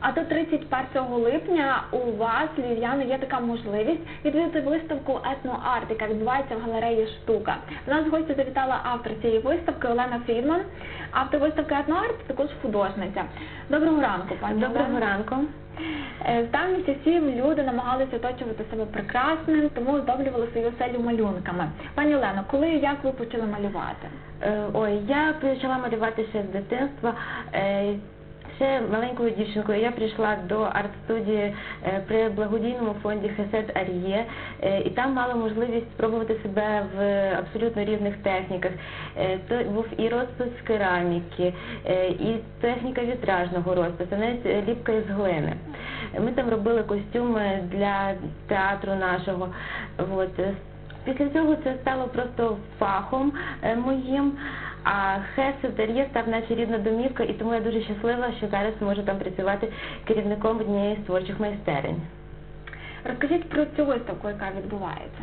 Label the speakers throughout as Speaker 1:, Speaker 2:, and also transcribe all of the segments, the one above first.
Speaker 1: А до 31 липня у вас, львів'яни, є така можливість відвідати виставку етноарт, яка відбувається в галереї Штука. До нас в гості завітала автор цієї виставки Олена Фрідман. Автор виставки етноарт також художниця. Доброго ранку, пані
Speaker 2: Доброго
Speaker 1: Олено.
Speaker 2: ранку.
Speaker 1: Е, З давніх часів люди намагалися оточувати себе прекрасним, тому оздоблювали свою оселю малюнками. Пані Олено, коли і як ви почали малювати?
Speaker 2: Е, Ой, я почала малювати ще з дитинства. Е, Ще маленькою дівчинкою я прийшла до арт-студії е, при благодійному фонді Хесет Ар'є, е, і там мала можливість спробувати себе в абсолютно різних техніках. Е, То був і розпис кераміки, е, і техніка вітражного розпису, навіть ліпка із глини. Ми там робили костюми для театру нашого. От. Після цього це стало просто фахом моїм. А Хесетер'є став наче рідна домівка, і тому я дуже щаслива, що зараз можу там працювати керівником однієї з творчих майстерень.
Speaker 1: Розкажіть про цю виставку, яка відбувається.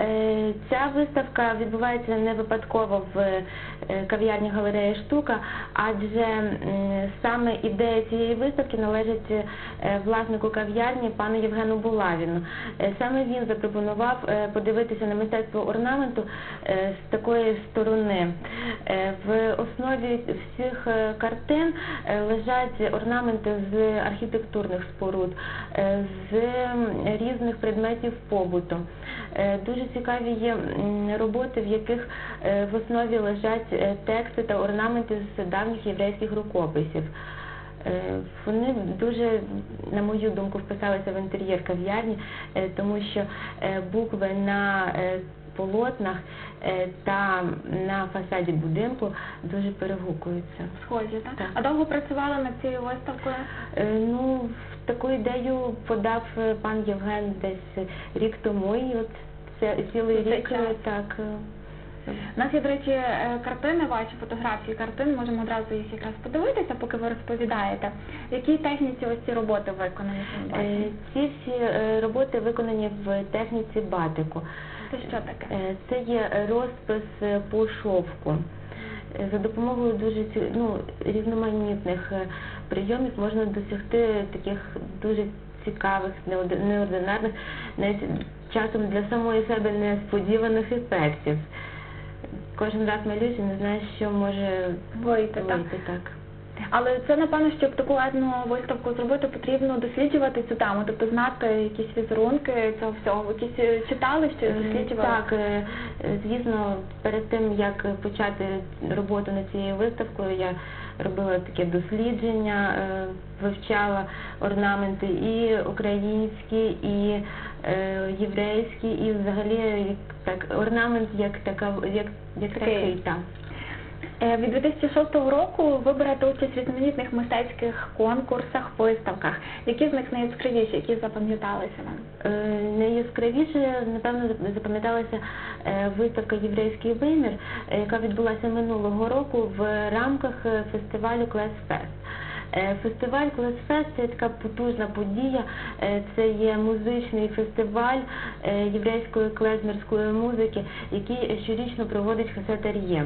Speaker 2: Е, Ця виставка відбувається не випадково в е, кав'ярні галереї Штука, адже саме ідея цієї виставки належить е, власнику кав'ярні пану Євгену Булавіну. Саме він запропонував подивитися на мистецтво орнаменту з такої сторони. В основі всіх картин лежать орнаменти з архітектурних споруд, з різних предметів побуту. Е, Дуже цікаві є роботи, в яких е, в основі лежать е, тексти та орнаменти з давніх єврейських рукописів. Е, Вони дуже, на мою думку, вписалися в інтер'єр кав'ярні, тому що букви на полотнах та на фасаді будинку дуже перегукуються.
Speaker 1: Схожі, так?
Speaker 2: Так.
Speaker 1: А довго працювали над цією виставкою?
Speaker 2: Ну, таку ідею подав пан Євген десь рік тому, і от це цілий рік так. е,
Speaker 1: У нас є, до речі, е, картини, ваші фотографії картин, можемо одразу їх якраз подивитися, поки ви розповідаєте. В якій техніці ось ці роботи виконані?
Speaker 2: е,
Speaker 1: бачимо?
Speaker 2: Ці всі е, роботи виконані в техніці батику.
Speaker 1: Це що таке?
Speaker 2: Е, Це є розпис е, по шовку. Е, За допомогою дуже ці- ну, різноманітних е, прийомів можна досягти таких дуже цікавих, неоди- неординарних, навіть часом для самої себе несподіваних ефектів. Кожен раз малюєш і не знаєш, що може
Speaker 1: Вийти,
Speaker 2: вийти так.
Speaker 1: Але це напевно, щоб таку етну виставку зробити, потрібно досліджувати цю тему, тобто знати якісь візерунки цього всього, якісь е, читали, що
Speaker 2: Е,
Speaker 1: досліджували.
Speaker 2: Так, е, звісно, перед тим як почати роботу над цією виставкою, я робила таке дослідження, вивчала орнаменти і українські, і єврейські, і взагалі як так орнамент як така як, як
Speaker 1: Такий.
Speaker 2: такий так.
Speaker 1: Е, Від 2006 року ви берете участь в різноманітних мистецьких конкурсах, виставках. Які з них найяскравіші, які запам'яталися вам?
Speaker 2: Е, Найяскравіше, напевно, запам'яталася е, виставка Єврейський вимір, яка відбулася минулого року в рамках фестивалю Клесфест. Е, Фестиваль Клесфест це така потужна подія. Е, Це є музичний фестиваль е, єврейської клезмерської музики, який щорічно проводить Хасет Ар'є.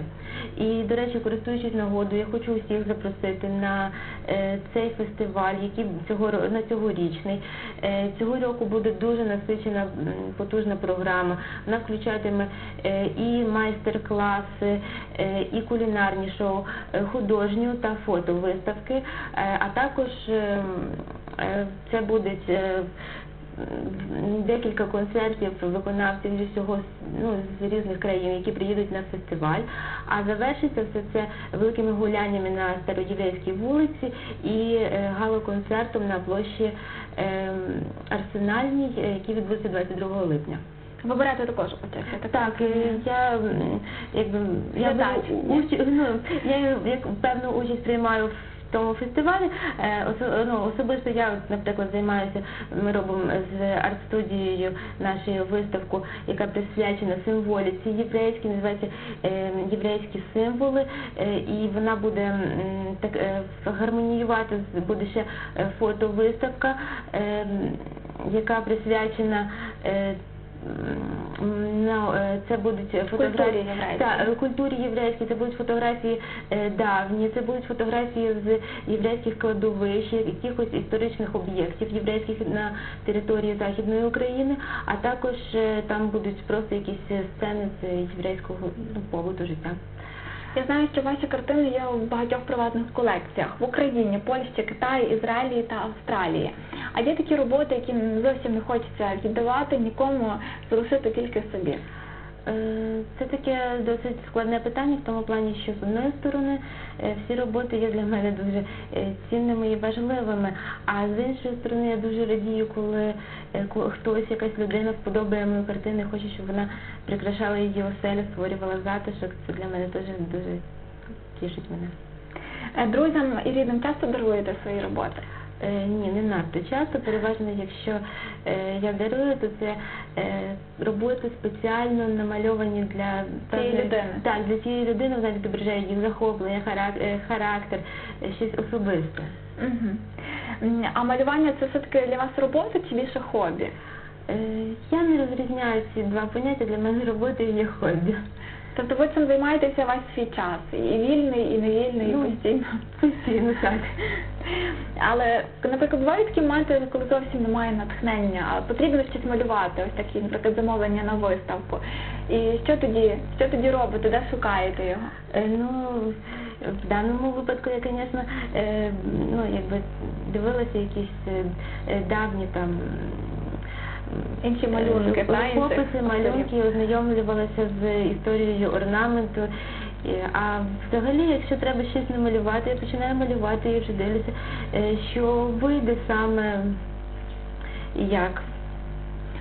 Speaker 2: І, до речі, користуючись нагодою, я хочу усіх запросити на е, цей фестиваль, який цього на цьогорічний. Е, Цього року буде дуже насичена потужна програма. Вона включатиме е, і майстер-класи, е, і кулінарні шоу, е, художню та фотовиставки, е, а також е, е, це будуть е, декілька концертів виконавців зі всього ну, з різних країн, які приїдуть на фестиваль. А завершиться все це великими гуляннями на староєврейській вулиці і е, галоконцертом на площі е, Арсенальній, е, який відбудеться 22 липня.
Speaker 1: Ви берете також участь? так
Speaker 2: е, я якби я
Speaker 1: ні?
Speaker 2: ну, я як певну участь приймаю в тому фестивалі. Е, ну, особисто я, наприклад, займаюся. Ми робимо з арт-студією нашу виставку, яка присвячена символіці єврейській, називається е, єврейські символи, е, і вона буде так гармоніювати буде ще фотовиставка, яка присвячена. Е, ну, е, це будуть фотографії е, культурі єврейській, це будуть фотографії е, давні, це будуть фотографії з єврейських кладовищ, якихось історичних об'єктів єврейських на території Західної України, а також е, там будуть просто якісь е, сцени з єврейського ну, побуту життя.
Speaker 1: Я знаю, що ваші картини є у багатьох приватних колекціях в Україні, Польщі, Китаї, Ізраїлі та Австралії. А є такі роботи, які зовсім не хочеться віддавати нікому, залишити тільки собі.
Speaker 2: Е, Це таке досить складне питання в тому плані, що з одної сторони е, всі роботи є для мене дуже е, цінними і важливими, а з іншої сторони я дуже радію, коли хтось, якась людина сподобає мою картину, і хоче, щоб вона прикрашала її оселю, створювала затишок. Це для мене теж дуже тішить мене.
Speaker 1: Друзям і рідним часто даруєте свої роботи.
Speaker 2: Е, Ні, не надто часто. Переважно, якщо е, я дарую, то це е, роботи спеціально намальовані для
Speaker 1: Цієї людини.
Speaker 2: Так, для цієї людини вона відображає їх захоплення, харак- характер, щось особисте.
Speaker 1: Угу. А малювання це все-таки для вас робота чи більше хобі?
Speaker 2: Е, Я не розрізняю ці два поняття. Для мене робота є хобі.
Speaker 1: Тобто ви цим займаєтеся весь свій час, і вільний, і невільний, і
Speaker 2: Ну,
Speaker 1: постійно.
Speaker 2: Постійно так.
Speaker 1: Але, наприклад, бувають такі моменти, коли зовсім немає натхнення, а потрібно щось малювати, ось такі, наприклад, замовлення на виставку. І що тоді, що тоді робите, де шукаєте його?
Speaker 2: Е, Ну, в даному випадку я, звісно, е, ну, якби дивилася якісь давні там
Speaker 1: Інші малюнки,
Speaker 2: е,
Speaker 1: інших
Speaker 2: рукописи,
Speaker 1: авторів.
Speaker 2: малюнки, ознайомлювалася з історією орнаменту. А взагалі, якщо треба щось намалювати, я починаю малювати і вже дивлюся, е, що вийде саме і як.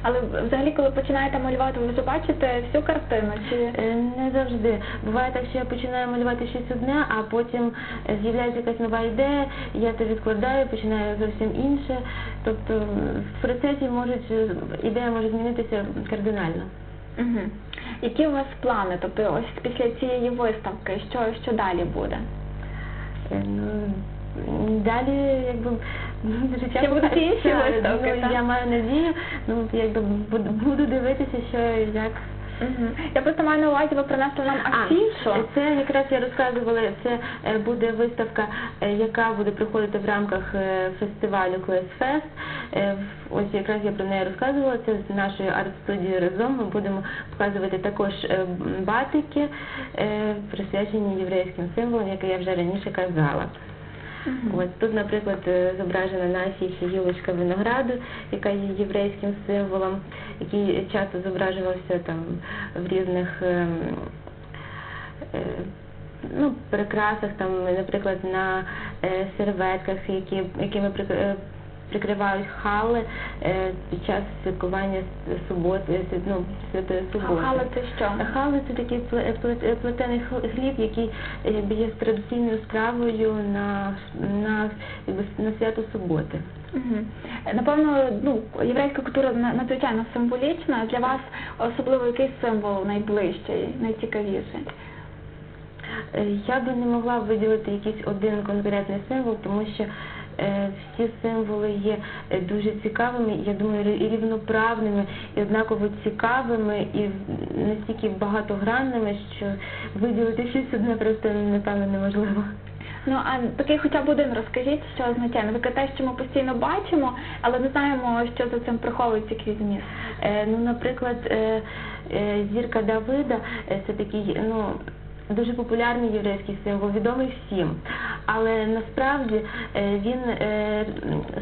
Speaker 1: Але взагалі, коли починаєте малювати, ви вже бачите всю картину, чи
Speaker 2: Е, Не завжди. Буває так, що я починаю малювати щось одне, а потім з'являється якась нова ідея, я це відкладаю, починаю зовсім інше. Тобто в процесі можуть е, ідея може змінитися кардинально.
Speaker 1: угу. які у вас плани? Тобто, ось після цієї виставки, що, що далі буде?
Speaker 2: Е, Ну, далі, якби життя
Speaker 1: Ще будуть інші виставки,
Speaker 2: ну? Я маю надію, ну якби буду дивитися, що як.
Speaker 1: Угу. Я просто маю на увазі, ви принесли нам афішу.
Speaker 2: А, це якраз я розказувала, це е, буде виставка, е, яка буде проходити в рамках е, фестивалю Клес Фест. Е, Ось якраз я про неї розказувала. Це з нашою арт-студією разом. Ми будемо показувати також е, м, батики, е, присвячені єврейським символам, як я вже раніше казала. Ось тут, наприклад, е, зображена на афіші гілочка винограду, яка є єврейським символом, який часто зображувався там в різних ем, е, ну, прикрасах, там, наприклад, на е, серветках, які, якими прикривають хали е, під час святкування суботи, е, ну, святої суботи.
Speaker 1: Хали це що?
Speaker 2: Хали це такий пле- пле- плетений хліб, який е, є традиційною стравою на, на, на свято суботи.
Speaker 1: Мгм. Напевно, ну, єврейська культура надзвичайно символічна. Для вас особливо який символ найближчий, найцікавіший?
Speaker 2: Е, Я би не могла виділити якийсь один конкретний символ, тому що е, всі символи є е, дуже цікавими, я думаю, і рівноправними, і однаково цікавими, і настільки багатогранними, що виділити щось одне просто напевно неможливо.
Speaker 1: Ну а такий хоча б один розкажіть, що означає. Наприклад, те, що ми постійно бачимо, але не знаємо, що за цим приховується зміст.
Speaker 2: Е, Ну, наприклад, е, е, зірка Давида е, це такий ну, дуже популярний єврейський символ, відомий всім. Але насправді е, він е,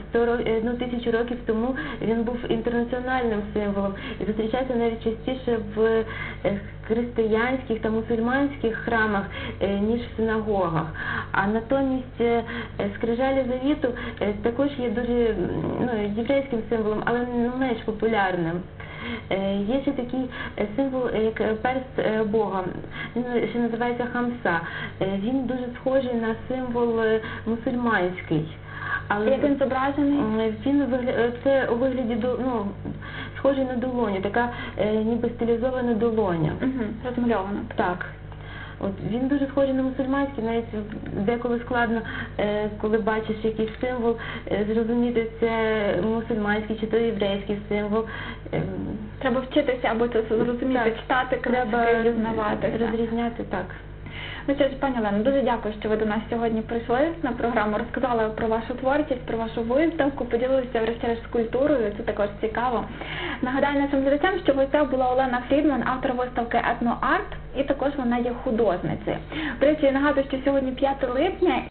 Speaker 2: 100, ро- е, тисячу років тому він був інтернаціональним символом і зустрічався навіть частіше в християнських та мусульманських храмах, ніж в синагогах. А натомість скрижалі завіту також є дуже ну, єврейським символом, але не менш популярним. Е, Є ще такий е, символ, е, як перст Бога, він ще називається хамса. Він дуже схожий на символ мусульманський. Але
Speaker 1: Як він зображений?
Speaker 2: Він це у вигляді до- ну, схожий на долоню, така ніби стилізована долоня.
Speaker 1: Угу. Розмальовано.
Speaker 2: Так. От він дуже схожий на мусульманський, навіть деколи складно, е, коли бачиш якийсь символ, е, зрозуміти це мусульманський чи то єврейський символ. Ем,
Speaker 1: Треба вчитися, аби це зрозуміти,
Speaker 2: Так,
Speaker 1: читати,
Speaker 2: Треба
Speaker 1: книжки,
Speaker 2: розрізняти так.
Speaker 1: Ну що ж, пані Олено, дуже дякую, що ви до нас сьогодні прийшли на програму, розказали про вашу творчість, про вашу виставку, поділилися врешті-решт з культурою, це також цікаво. Нагадаю нашим глядачам, що гостях була Олена Фрідман, автор виставки Етноарт, і також вона є художницею. До речі, нагадую, що сьогодні 5 липня